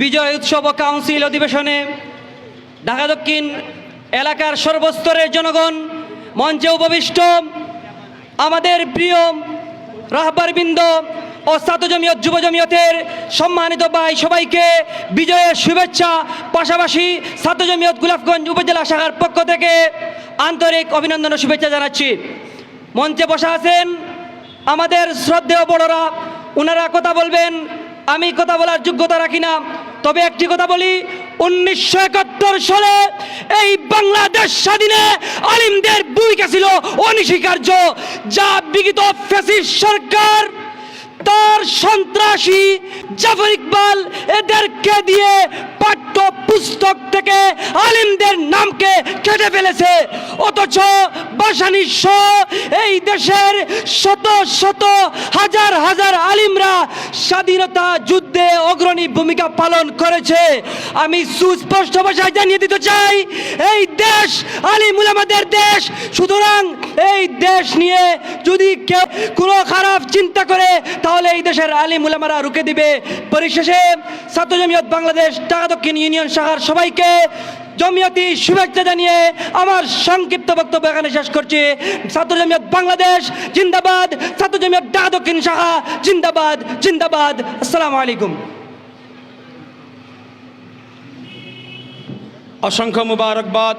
বিজয় উৎসব কাউন্সিল অধিবেশনে ঢাকা দক্ষিণ এলাকার সর্বস্তরের জনগণ, মঞ্চে উপবিষ্ট আমাদের প্রিয় রাহবারবৃন্দ ও ছাত্র জমিয়ত যুব জমিয়তের সম্মানিত ভাই সবাইকে বিজয়ের শুভেচ্ছা, পাশাপাশি ছাত্র জমিয়ত গুলাফগঞ্জ উপজেলা শাখার পক্ষ থেকে আন্তরিক অভিনন্দন ও শুভেচ্ছা জানাচ্ছি। মঞ্চে বসা আছেন আমাদের শ্রদ্ধেয় বড়রা ওনারা কথা বলবেন আমি কথা বলার যোগ্যতা রাখি না। তবে একটি কথা বলি, উনিশশো একাত্তর সালে এই বাংলাদেশ স্বাধীনে আলিমদের ভূমিকা ছিল অনস্বীকার্য, যা বিগত ফ্যাসিস্ট সরকার, তার সন্ত্রাসী জাফর ইকবাল এদেরকে দিয়ে পাঠ্য পুস্তক আলিমদের নামকে কেটে ফেলেছে। অথচ বাসানি এই দেশের শত শত হাজার হাজার আলিমরা স্বাধীনতা যুদ্ধে অগ্রণী ভূমিকা পালন করেছে। আমি সুস্পষ্ট ভাষায় জানিয়ে দিতে চাই, এই দেশ আলিমুল আমাদের দেশ। সুতরাং এই দেশ নিয়ে যদি কেউ কোনো খারাপ চিন্তা করে, তাহলে এই দেশের আলিম উলামারা রুখে দিবে। পরিশেষে ছাত্র জমিয়ত বাংলাদেশ ঢাকা দক্ষিণ ইউনিয়ন শাখার সবাইকে জমিয়তি শুভেচ্ছা জানিয়ে আমার সংক্ষিপ্ত বক্তব্য এখানে শেষ করছি। ছাত্র জমিয়ত বাংলাদেশ, জিন্দাবাদ। ছাত্র জমিয়ত ডা দক্ষিণ শাখা, জিন্দাবাদ জিন্দাবাদ। আসসালামু আলাইকুম। অসংখ্য মুবারকবাদ।